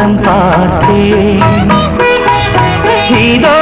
முகம் பார்த்தேன் இதோ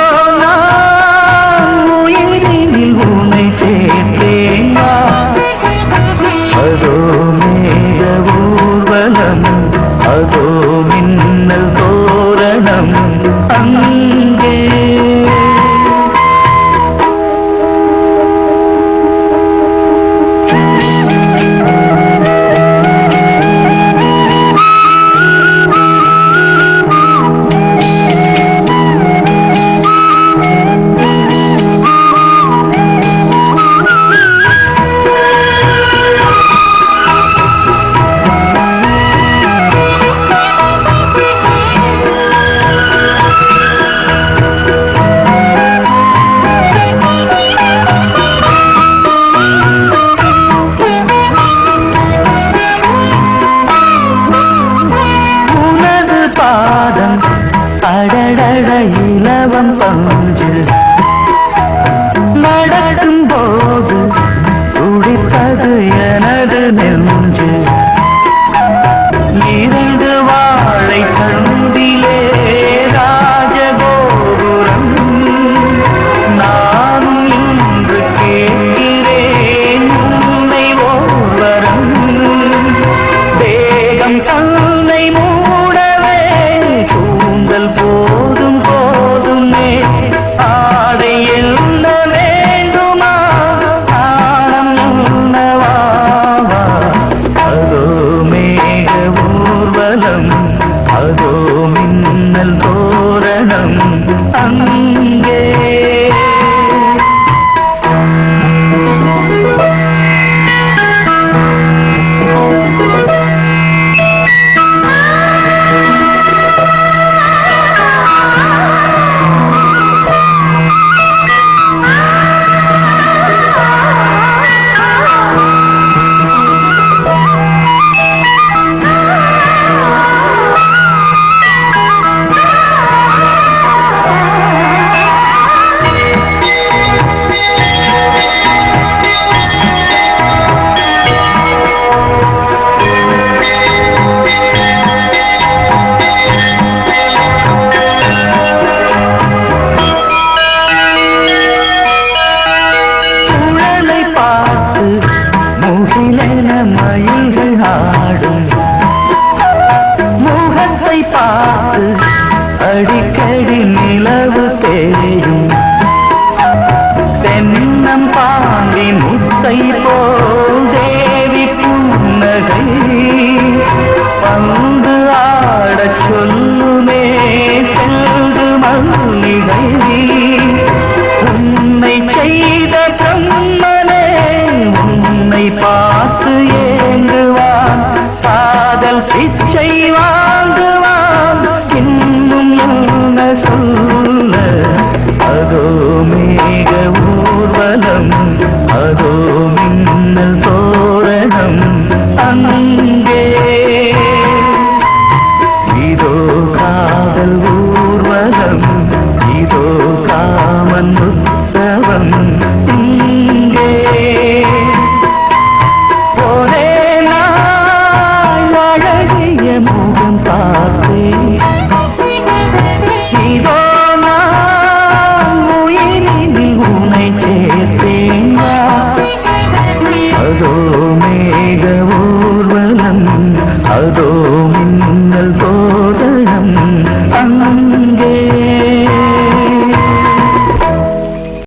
ஆசை பால் அடிக்கடி நிலவு தேயும். தென்னம் பாண்டி முத்தை போல் தேவி புன்னகை. பந்து ஆடச் சொல்லுமே செல்கு மல்லிகை. உன்னை செய்த பிரம்மனே உன்னை பார்த்து ஏங்குவான். காதல் பிச்சை